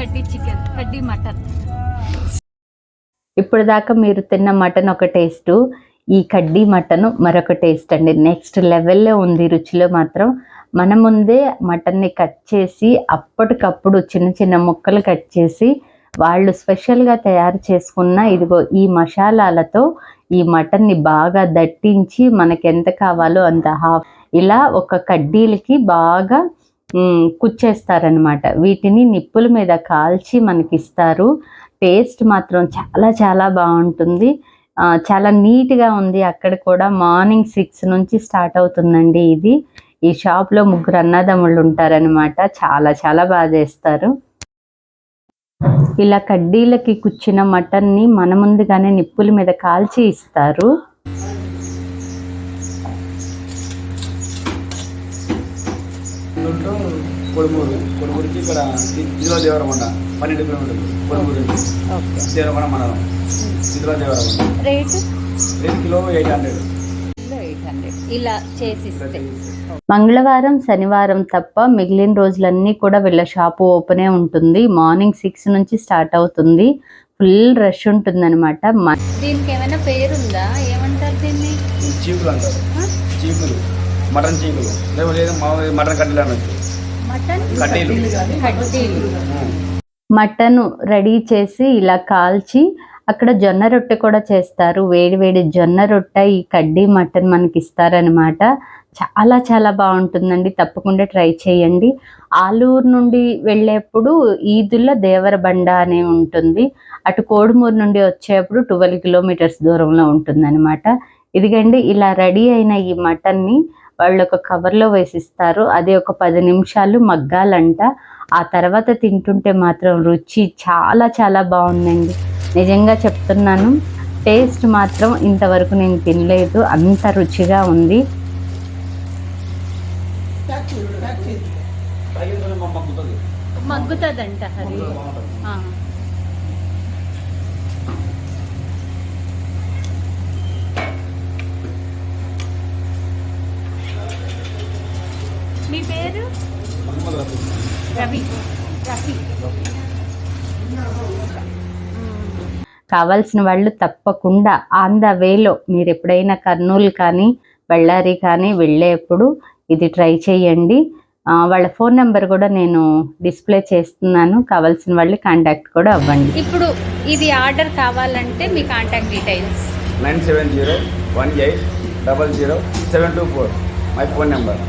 కడ్డీ చికెన్ కడ్డీ మటన్. ఇప్పుడు దాకా మీరు తిన్న మటన్ ఒక టేస్ట్ ఈ కడ్డీ మటన్ మరొక టేస్ట్ అండి. నెక్స్ట్ లెవెల్లో ఉంది రుచిలో మాత్రం. మన ముందే మటన్ని కట్ చేసి అప్పటికప్పుడు చిన్న చిన్న ముక్కలు కట్ చేసి వాళ్ళు స్పెషల్గా తయారు చేసుకున్న ఇదిగో ఈ మసాలాలతో ఈ మటన్ని బాగా దట్టించి మనకి ఎంత కావాలో అంత హాఫ్. ఇలా ఒక కడ్డీలకి బాగా కుచ్చేస్తారనమాట వీటిని నిప్పుల మీద కాల్చి మనకి ఇస్తారు టేస్ట్ మాత్రం చాలా చాలా బాగుంటుంది. ఆ, చాలా నీట్గా ఉంది. అక్కడ కూడా మార్నింగ్ సిక్స్ నుంచి స్టార్ట్ అవుతుందండి ఇది. ఈ షాప్లో ముగ్గురు అన్నదమ్ముళ్ళు ఉంటారనమాట చాలా చాలా బాగా చేస్తారు. ఇలా కడ్డీలకి కుచ్చిన మటన్ని మన ముందుగానే నిప్పుల మీద కాల్చి ఇస్తారు. గుంటూరు కొడుమూరు. కొడుమూరుకి ఇక్కడ ఇదిలో దేవరకొండ పన్నెండు కిలోమీటర్లు కొడుమూరు దేవరకొండ మండలం. ఇదిలో Devarakonda. Rate? Rate kilo eight hundred. ఇలా మంగళవారం శనివారం తప్ప మిగిలిన రోజులన్నీ కూడా వీళ్ళ షాపు ఓపెనే ఉంటుంది. మార్నింగ్ సిక్స్ నుంచి స్టార్ట్ అవుతుంది. ఫుల్ రష్ ఉంటుందన్నమాట. మ- దీనికి ఏమైనా పేరుందా? ఏమంటారు దీన్ని? అంటారు? మటన్ చీకులు లేవు లేదు మామూలు మటన్ కడ్డీలు అనొచ్చు ఉం. మటన్ రెడీ చేసి ఇలా కాల్చి అక్కడ జొన్న రొట్టె కూడా చేస్తారు. వేడి వేడి జొన్న రొట్టె ఈ కడ్డీ మటన్ మనకి ఇస్తారనమాట చాలా చాలా బాగుంటుందండి. తప్పకుండా ట్రై చేయండి. ఆలూరు నుండి వెళ్ళేప్పుడు ఈదుల దేవరబండ అనే ఉంటుంది. అటు కోడుమూరు నుండి వచ్చేప్పుడు ట్వెల్వ్ కిలోమీటర్స్ దూరంలో ఉంటుందన్నమాట. ఇదిగండి ఇలా రెడీ అయిన ఈ మటన్ని వాళ్ళు ఒక కవర్లో వేసిస్తారు. అది ఒక పది నిమిషాలు మగ్గాలంట. ఆ తర్వాత తింటుంటే మాత్రం రుచి చాలా చాలా బాగుందండి. నిజంగా చెప్తున్నాను టేస్ట్ మాత్రం ఇంతవరకు నేను తినలేదు. అంత రుచిగా ఉంది. మగ్గుతుంది. మగ్గుతుందంట మీ పేరు. రవి. రఫీ కావాల్సిన వాళ్ళు తప్పకుండా ఆన్ ద వేలో మీరు ఎప్పుడైనా కర్నూలు కానీ బళ్ళారి కానీ వెళ్ళేప్పుడు ఇది ట్రై చేయండి. వాళ్ళ ఫోన్ నెంబర్ కూడా నేను డిస్ప్లే చేస్తున్నాను. కావాల్సిన వాళ్ళు కాంటాక్ట్ కూడా అవ్వండి. ఇప్పుడు ఇది ఆర్డర్ కావాలంటే మీ contact details. Nine seven zero one eight double zero seven two four. My phone number.